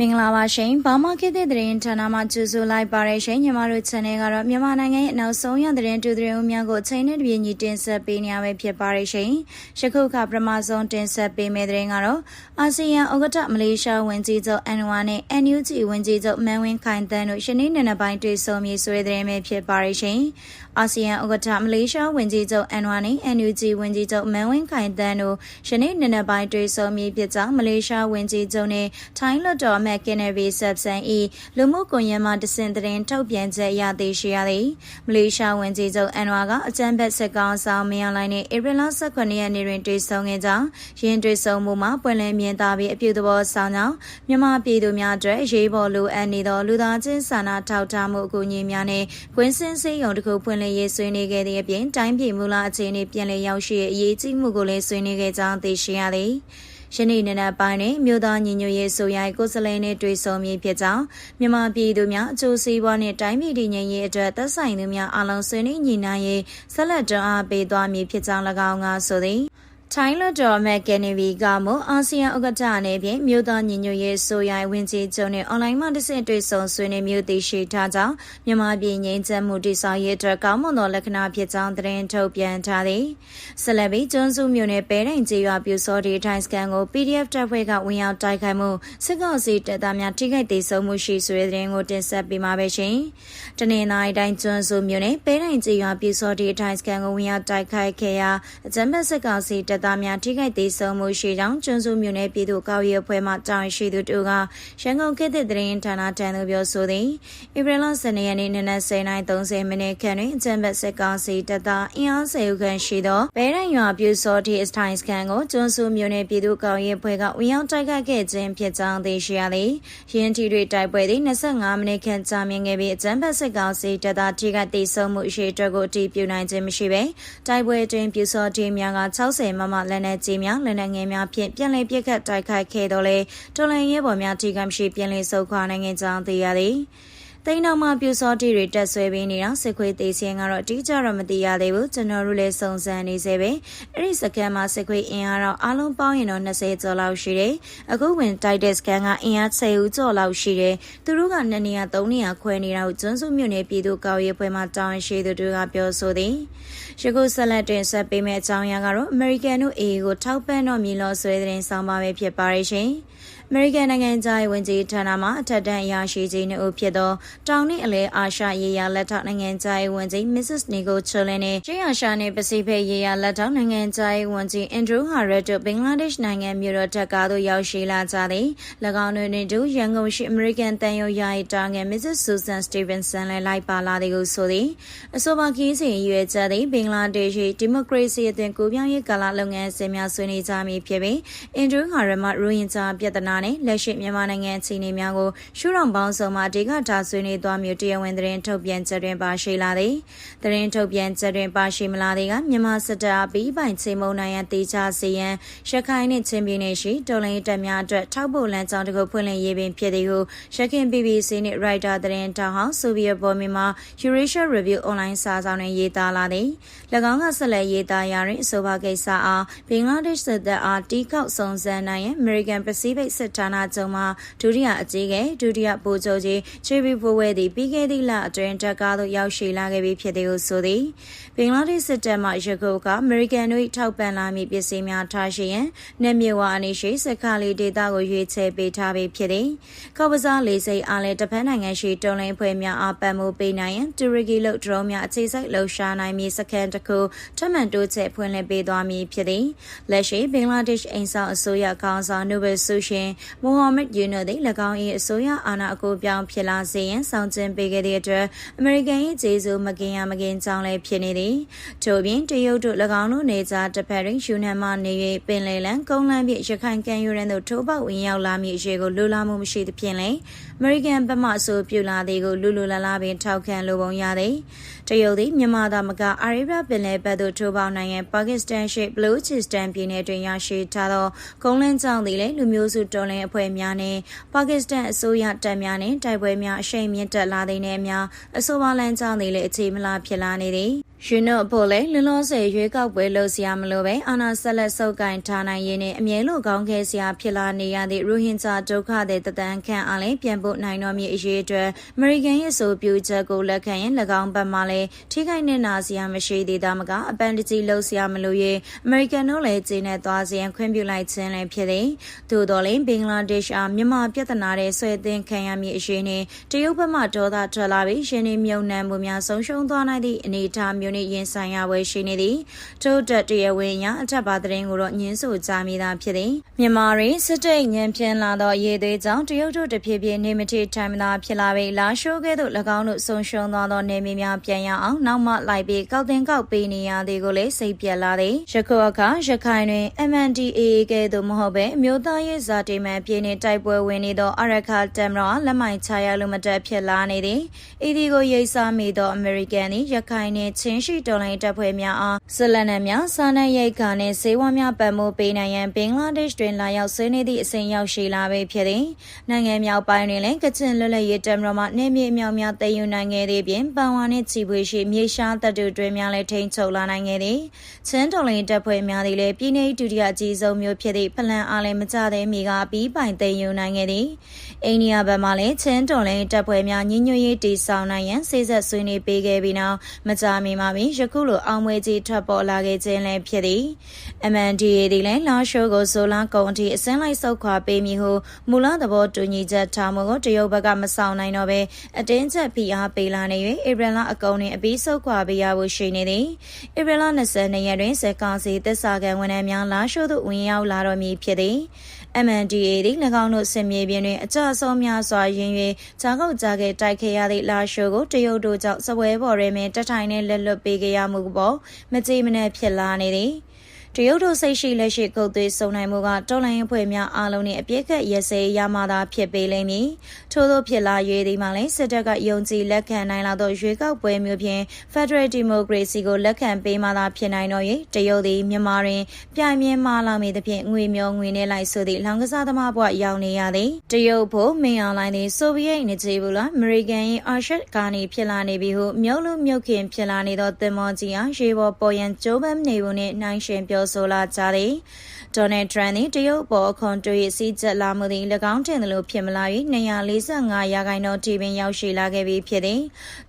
မင်္ဂလာပါရှင်။ဘာမခေတ်တဲ့သတင်းဌာနမှာကြိုဆိုလိုက်ပါရရှင်။ညီမတို့ channel ကတော့မြန်မာနိုင်ငံရဲ့နောက်ဆုံးရသတင်းတူသတင်းများကိုချိန်နဲ့တပြေးညီတင်ဆက်ပေးနေရပဲဖြစ်ပါရရှင်။ယခုခပထမဆုံးတင်ဆက်ပေးမယ့်သတင်းကတော့အာဆီယံဥက္ကဋ္ဌမလေးရှားဝန်ကြီးချုပ်အန်ဝါနဲ့ NUG ဝန်ကြီးချုပ်မန်ဝင်းခိုင်တန်းတို့ယနေ့နေ့ပိုင်းတွေ့ဆုံမြေဆွေးသတင်းပဲဖြစ်ပါရရှင်။အာဆီယံဥက္ကဋ္ဌမလေးရှားဝန်ကြီးချုပ်အန်ဝါနဲ့ NUG ဝန်ကြီးချုပ်မန်ဝင်းခိုင်တန်းတို့ယနေ့နေ့ပိုင်းတွေ့ဆုံမြေဖြစ်ကြောင်းမလေးရှားဝန်ကြီးချုပ်နဲ့ထိုင်းလွှတ်တော်မဲ့ကင်နယ်ဗီဆပ်ဆန်ဤလူမှုကွန်ရက်မှတစင်သတင်းထုတ်ပြန်ချက်ရသေးရှိရသည်မလေးရှားဝန်ကြီးချုပ်အန်ဝါကအကြံဖက်စစ်ကောင်ဆောင်မင်းလိုင်းနဲ့ဧပြီလ18ရက်နေ့တွင်တွေ့ဆုံခဲ့ကြောင်းရင်းတွေ့ဆုံမှုမှာပွင့်လင်းမြင်သာပြီးအပြုသဘောဆောင်ကြောင်းမြန်မာပြည်သူများအတွက်ရေးပေါ်လိုအပ်နေသောလူသားချင်းစာနာထောက်ထားမှုအကူအညီများနဲ့ကွင်းစင်းစေးရုံတစ်ခုဖွင့်လှစ်ရေးဆွေးနွေးခဲ့သည့်အပြင်တိုင်းပြည်မူလအခြေအနေပြန်လည်ရောက်ရှိအရေးကြီးမှုကိုလည်းဆွေးနွေးခဲ့ကြောင်းသိရှိရသည် ယနေ့နေ့နက်ပိုင်းတွင်မြို့သားညီညွတ်ရေးဆိုရိုက်ကိုယ်စားလှယ်နှင့်တွေ့ဆုံမည်ဖြစ်ကြောင်းမြန်မာပြည်သူများအကျိုးစီးပွားနှင့်တိုင်းပြည်တည်ငြိမ်ရေးအတွက်သက်ဆိုင်သူများအလုံးဆွေးနွေးညီနိုင်ရေးဆက်လက်တွန်းအားပေးသွားမည်ဖြစ်ကြောင်း၎င်းကဆိုသည် ထိုင်းလွှတ်တော်မဲ့ကယ်နီဗီကမှအာဆီယံဥက္ကဋ္ဌအနေဖြင့်မြို့သားညီညွတ်ရေးဆိုရိုင်ဝင်ကြီးချုပ်နဲ့အွန်လိုင်းမှာတစ်ဆင့်တွေ့ဆုံဆွေးနွေးမျိုးသိရှိထားကြောင်းမြန်မာပြည်ငြိမ်းချမ်းမှုတည်ဆောက်ရေးအတွက်ကောင်းမွန်သောလက္ခဏာဖြစ်ကြောင်းသတင်းထုတ်ပြန်ထားသည်ဆက်လက်ပြီးကျွန်းစုမြို့နယ်ပဲတိုင်ကျေးရွာပြူစောဒီထိုင်းစကန်ကို PDF တပ်ဖွဲ့ကဝင်ရောက်တိုက်ခိုက်မှုစစ်ကောင်စီတပ်သားများထိခိုက်ဒေဆုံးမှုရှိဆွေးသတင်းကိုတင်ဆက်ပေးမှာပဲရှင်တနင်္လာရီတိုင်းကျွန်းစုမြို့နယ်ပဲတိုင်ကျေးရွာပြူစောဒီထိုင်းစကန်ကိုဝင်ရောက်တိုက်ခိုက်ခဲ့ရာအကြမ်းဖက်စစ်ကောင်စီတပ်တပ်သားများထိခိုက်သေးဆုံးမှုရှိကြောင်းကျွန်းစုမြို့နယ်ပြည်သူ့ကောက်ရအဖွဲ့မှတာဝန်ရှိသူတို့ကရန်ကုန်ခေတ်သစ်သတင်းဌာနတန်သူပြောဆိုသည်ဧပြီလ12ရက်နေ့နနက်09:30မိနစ်ခန့်တွင်အကြံဘက်စစ်ကောင်စီတပ်သားအင်အားဆယ်ဦးခန့်ရှိသောဘဲရန်ရွာပြူစောတီစတိုင်းစကန်ကိုကျွန်းစုမြို့နယ်ပြည်သူ့ကောက်ရအဖွဲ့ကဝင်ရောက်တိုက်ခတ်ခဲ့ခြင်းဖြစ်ကြောင်းသိရှိရသည်ရင်းတီတွေတိုက်ပွဲသည်25မိနစ်ခန့်ကြာမြင့်ခဲ့ပြီးအကြံဘက်စစ်ကောင်စီတပ်သားထိခိုက်သေးဆုံးမှုရှိအတွက်ကိုအတည်ပြုနိုင်ခြင်းမရှိဘဲတိုက်ပွဲတွင်ပြူစောတီများက60မမလက်နက်ကြီးများလက်နက်ငယ်များဖြင့်ပြန်လည်ပြစ်ခတ်တိုက်ခိုက်ခဲ့တော့လေတော်လန်ရဲဘော်များထိခိုက်မရှိပြန်လည်ဆုတ်ခွာနိုင်ကြောင်းသိရသည် တိန်အောင်မှပြူစောတီတွေတက်ဆွဲပေးနေတာစစ်ခွေးသေးစင်းကတော့အတိအကျတော့မသိရသေးဘူးကျွန်တော်တို့လည်းစုံစမ်းနေစေပဲအဲ့ဒီစကန်မှာစစ်ခွေးအင်အားတော့အားလုံးပေါင်းရင်တော့20ကျော်လောက်ရှိတယ်အခုဝင်တိုက်တဲ့စကန်ကအင်အား10ဦးကျော်လောက်ရှိတယ်သူတို့က2နေရာ3နေရာခွဲနေတာကိုကျွန်းစုမြို့နယ်ပြည်သူ့ကောက်ရေးဖွဲ့မှတောင်းရှိသူတို့ကပြောဆိုသည်ယခုဆက်လက်တင်ဆက်ပေးမယ့်အကြောင်းအရာကတော့ American တို့ AA ကိုထောက်ပံ့တော့မည်လို့ဆွဲတဲ့ဆောင်းပါပဲဖြစ်ပါရဲ့ရှင်။ အမေရိကန်နိုင်ငံသားဝန်ကြီးဌာနမှအထက်တန်းအရာရှိကြီးနှုတ်ဖြစ်သောတောင်နှင့်အလဲအာရှရေးရာလက်ထောက်နိုင်ငံသားဝန်ကြီး Mrs. Nico Cholin နဲ့ကျေးအာရှနဲ့ပစိဖိတ်ရေးရာလက်ထောက်နိုင်ငံသားဝန်ကြီး Andrew Harrod တို့ဘင်္ဂလားဒေ့ရှ်နိုင်ငံမြို့တော်တက်ကားသို့ရောက်ရှိလာကြသည်၎င်းတို့နှင့်တူရန်ကုန်ရှိအမေရိကန်တန်ရုံယာယီတာငယ် Mrs. Susan Stevenson လည်းလိုက်ပါလာသည်ကိုဆိုသည်အဆိုပါခီးစဉ်ရွေချက်သည်ဘင်္ဂလားဒေ့ရှ်ဒီမိုကရေစီအသွင်ကူးပြောင်းရေးကာလလုပ်ငန်းစဉ်များဆွေးနွေးကြမည်ဖြစ်ပြီး Andrew Harrod မှရိုဟင်ဂျာပြည်ထနာနဲ့လက်ရှိမြန်မာနိုင်ငံအခြေအနေများကိုရှုထောင့်ပေါင်းစုံမှအဓိကထားဆွေးနွေးသွားမျိုးတရားဝင်သတင်းထုတ်ပြန်ချက်တွင်ပါရှိလာသည်သတင်းထုတ်ပြန်ချက်တွင်ပါရှိမလာသည်ကမြန်မာစစ်တပ်အပြီးပိုင်ချိန်မုံနိုင်ရန်တေချာစီရန်ရခိုင်နှင့်ချင်းပြည်နယ်ရှိတော်လိုင်းတပ်များအတွက်ထောက်ပို့လမ်းကြောင်းတစ်ခုဖွင့်လှစ်ရေးပင်ဖြစ်သည်ဟုရခင် BBC နှင့် Writer သတင်းတောင်ဟောင်းဆိုဗီယက်ဘော်မီမှာ Eurasia Review Online စာဆောင်တွင်ရေးသားလာသည်၎င်းကဆက်လက်ရေးသားရာတွင်အဆိုပါကိစ္စအားဘင်္ဂလားဒေ့ရှ်စစ်တပ်အားတီးကောက်စုံစမ်းနိုင်ရန် American Pacific စစ်ဌာနချုပ်မှဒုတိယအကြီးကဲဒုတိယဗိုလ်ချုပ်ကြီးချေဘီဖိုဝဲသည်ပြီးခဲ့သည့်လအတွင်းတက်ကားသို့ရောက်ရှိလာခဲ့ပြီးဖြစ်သည်ဟုဆိုသည်ဘင်္ဂလားဒေ့ရှ်စစ်တပ်မှရခုကအမေရိကန်တို့ထောက်ပံ့လာမည့်ပစ္စည်းများထားရှိရန်နေမြေဝါအနီရှိစခါလီဒေတာကိုရွေးချယ်ပေးထားပြီးဖြစ်သည်ကော့ပစားလေးစိတ်အားလည်းတဖက်နိုင်ငံရှိတုံးလင်းဖွဲ့များအားပံ့ပိုးပေးနိုင်ရန်တူရကီလုတ်ဒရုန်းများအခြေစိုက်လှုပ်ရှားနိုင်မည့်စခန်းတစ်ခုထပ်မံတိုးချဲ့ဖွင့်လှစ်ပေးသွားမည်ဖြစ်သည်လက်ရှိဘင်္ဂလားဒေ့ရှ်အိမ်ဆောင်အစိုးရခေါင်းဆောင်နိုဘယ်ဆူရှင်မိုဟာမက်ယူနိုသည်၎င်း၏အစိုးရအာဏာအကူပြောင်းဖြစ်လာစေရန်ဆောင်ကျဉ်ပေးခဲ့တဲ့အတွက်အမေရိကန်၏ကျေးဇူးမကင်ရမကင်ကြောင်းလည်းဖြစ်နေသည်ထို့ပြင်တရုတ်တို့၎င်းတို့နေကြတစ်ဖက်တွင်ယူနန်မှနေ၍ပင်လေလန်ကုန်းလမ်းပြရခိုင်ကန်ယူရန်တို့ထိုးပေါက်ဝင်ရောက်လာမည့်အရေးကိုလူလာမှုမရှိသဖြင့်လည်းအမေရိကန်ဘက်မှအဆိုပြုလာသည်ကိုလူလူလာလာပင်ထောက်ခံလိုပုံရသည်တရုတ်သည်မြန်မာသားမကအာရေဗျပင်လယ်ဘက်သို့ထိုးပေါက်နိုင်ငံပါကစ္စတန်ရှိဘလူးချစ်စတန်ပြည်နယ်တွင်ရရှိထားသောကုန်းလန်းကြောင်းသည်လည်းလူမျိုးစုတော်လှန်အဖွဲ့များနှင့်ပါကစ္စတန်အစိုးရတပ်များနှင့်တိုက်ပွဲများအရှိန်မြင့်တက်လာသည်နှင့်အမျှအဆိုပါလမ်းကြောင်းသည်လည်းအခြေမလားဖြစ်လာနေသည် ရှင်တို့ဖို့လေလွန်လောဆယ်ရွေးကောက်ပွဲလုပ်စရာမလိုပဲအာနာဆက်လက်စုပ်ကိုင်ထားနိုင်ရေးနဲ့အမြဲလိုကောင်းခဲ့စရာဖြစ်လာနေရသည့်ရိုဟင်ဂျာဒုက္ခသည်တသန်းခန့်အားလည်းပြန်ပို့နိုင်တော်မူအရေးအတွက်အမေရိကန်ရဲ့ဆိုပြူချက်ကိုလက်ခံရင်၎င်းဘက်မှလည်းထိခိုက်နေနာစရာမရှိသေးတာမကအပန်တကြီးလုပ်စရာမလိုရေးအမေရိကန်တို့လည်းဂျင်းနဲ့သွားစရန်ခွင့်ပြုလိုက်ခြင်းလည်းဖြစ်သည်သို့တော်လည်းဘင်္ဂလားဒေ့ရှ်အားမြန်မာပြည်ထနာတဲ့ဆွဲတင်ခံရမည့်အရေးနဲ့တရုတ်ဘက်မှဒေါသထွက်လာပြီးရှင်နေမြုံနှံမှုများဆုံးရှုံးသွားနိုင်သည့်အနေအထားမျိုးမျိုးနဲ့ရင်ဆိုင်ရပွဲရှိနေသည်ထို့တက်တရားဝင်ရအထက်ပါသတင်းကိုတော့ညင်းဆိုကြမိတာဖြစ်သည်မြန်မာရီစစ်တိတ်ညံပြင်းလာသောရေသွေးကြောင့်တရုတ်တို့တဖြည်းဖြည်းနေမထေထိုင်မသာဖြစ်လာပြီးလာရှိုးကဲ့သို့၎င်းတို့ဆုံရှုံသွားသောနေမီများပြန်ရအောင်နောက်မှလိုက်ပြီးကောက်တင်ကောက်ပေးနေရသည်ကိုလည်းစိတ်ပြက်လာသည်ယခုအခါရခိုင်တွင် MNDAA ကဲ့သို့မဟုတ်ပဲအမျိုးသားရေးဇာတိမှန်ပြည်နေတိုက်ပွဲဝင်နေသောအရခါတမ်ရောလက်မိုင်ချရလို့မတက်ဖြစ်လာနေသည်ဤဒီကိုရိတ်စားမိသောအမေရိကန်သည်ရခိုင်နှင့်ချင်းရှိတော်လိုင်းတပ်ဖွဲ့များအားဇလန်နံများစားနပ်ရိတ်ခါနှင့်ဈေးဝါများပတ်မိုးပေးနိုင်ရန်ဘင်္ဂလားဒေ့ရှ်တွင်လာရောက်ဆွေးနွေးသည့်အစဉ်ရောက်ရှိလာပေဖြစ်သည်နိုင်ငံမြောက်ပိုင်းတွင်လည်းကချင်လွတ်လပ်ရေးတပ်မတော်မှနေမြေအမြောက်များတည်ယူနိုင်ခဲ့သည့်ပြင်ပန်ဝါနှင့်ချီပွေရှိမြေရှားတပ်တို့တွင်များလည်းထိန်းချုပ်လာနိုင်ခဲ့သည်ချင်းတော်လိုင်းတပ်ဖွဲ့များသည်လည်းပြည်내ဒုတိယအကြီးဆုံးမျိုးဖြစ်သည့်ဖလန်အားလည်းမကြသေးမီကပြီးပိုင်တည်ယူနိုင်ခဲ့သည်အိန္ဒိယဘက်မှလည်းချင်းတော်လိုင်းတပ်ဖွဲ့များညှိညွတ်ရေးတည်ဆောက်နိုင်ရန်စေဆက်ဆွေးနွေးပေးခဲ့ပြီးနောက်မကြာမီမှာပင်ယခုလိုအောင်မွေကြီးထွက်ပေါ်လာခဲ့ခြင်းလည်းဖြစ်သည် MNDA သည်လည်းလာရှိုးကိုဇိုလာကုံအထိအစင်းလိုက်ဆုတ်ခွာပေးမည်ဟုမူလသဘောတူညီချက်ထားမှုကိုတရုတ်ဘက်ကမဆောင်နိုင်တော့ဘဲအတင်းချက်ဖိအားပေးလာနေ၍ဧပြီလအကုန်တွင်အပြီးဆုတ်ခွာပေးရဖို့ရှိနေသည်ဧပြီလ22ရက်တွင်စက်ကောင်စီသစ္စာခံဝန်ထမ်းများလာရှိုးသို့ဝင်ရောက်လာတော့မည်ဖြစ်သည် MNDA သည်၎င်းတို့ဆင်မြေပြင်တွင်အကြအဆုံးများစွာရင်း၍ဂျာကုတ်ကြားကတိုက်ခဲ့ရသည့်လာရှိုးကိုတရုတ်တို့ကြောင့်စပွဲပေါ်တွင်တထိုင်နှင့်လက်လွတ်ပေးခဲ့ရမှုပေါ်မကြေမနက်ဖြစ်လာနေသည် တရုတ်တို့စိတ်ရှိလက်ရှိကုတ်သွေးစုံနိုင်မှုကတော်လိုင်းအဖွဲ့များအားလုံးနှင့်အပြည့်ကက်ရစေရမှသာဖြစ်ပေလိမ့်မည်ထို့သောဖြစ်လာ၍ဒီမှာလည်းစစ်တပ်ကယုံကြည်လက်ခံနိုင်လာသောရွေးကောက်ပွဲမျိုးဖြင့် Federal Democracy ကိုလက်ခံပေးမှသာဖြစ်နိုင်တော့၍တရုတ်သည်မြန်မာတွင်ပြိုင်မြဲမှလာမည်သဖြင့်ငွေမျောငွေနဲ့လိုက်ဆိုသည့်လောင်ကစားသမားဘဝရောက်နေရသည်တရုတ်ဖို့မင်းအောင်လိုင်းသည်ဆိုဗီယက်နေချေဘူးလားအမေရိကန်၏အာရှတ်ကနေဖြစ်လာနေပြီဟုမြုပ်လူမြုပ်ခင်ဖြစ်လာနေသောတင်မောကြီးအားရေပေါ်ပေါ်ရန်ကျိုးပန်းနေဘူးနှင့်နှိုင်းရှင်ပြောဆိုလာကြသည်ဒေါ်နယ်ထရန့်သည်တရုတ်ပေါ်အခွန်တွေးစီးချက်လာမှုသည်၎င်းတင်သလိုဖြစ်မလာ၍245ရာခိုင်နှုန်းထိပင်ရောက်ရှိလာခဲ့ပြီးဖြစ်သည်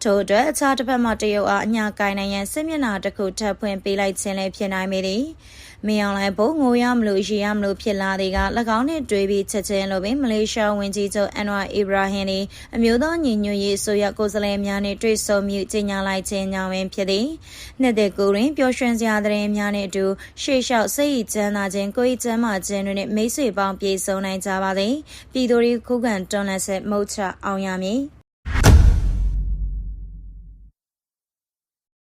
ထို့အတွက်အခြားတစ်ဖက်မှတရုတ်အားအညာကိုင်နိုင်ရန်စစ်မျက်နှာတစ်ခုထပ်ဖွင့်ပေးလိုက်ခြင်းလည်းဖြစ်နိုင်ပေသည် မင်းအောင်လှိုင်ဖို့ငိုရမလို့ရေရမလို့ဖြစ်လာတဲ့က၎င်းနဲ့တွေ့ပြီးချက်ချင်းလိုပင်မလေးရှားဝန်ကြီးချုပ်အန်ဝါအီဘရာဟင်သည်အမျိုးသားညီညွတ်ရေးအစိုးရကိုယ်စားလှယ်များနှင့်တွေ့ဆုံမှုကြေညာလိုက်ခြင်းကြောင့်ပင်ဖြစ်သည်နှစ်သက်ကိုတွင်ပျော်ရွှင်စရာသတင်းများနှင့်အတူရှေ့လျှောက်စိတ်ချမ်းသာခြင်းကိုယ်ချမ်းသာခြင်းတွေနဲ့မိတ်ဆွေပေါင်းပြေဆုံးနိုင်ကြပါစေပြည်သူတွေခုခံတွန်းလှန်ဆက်မုတ်ချအောင်ရမည်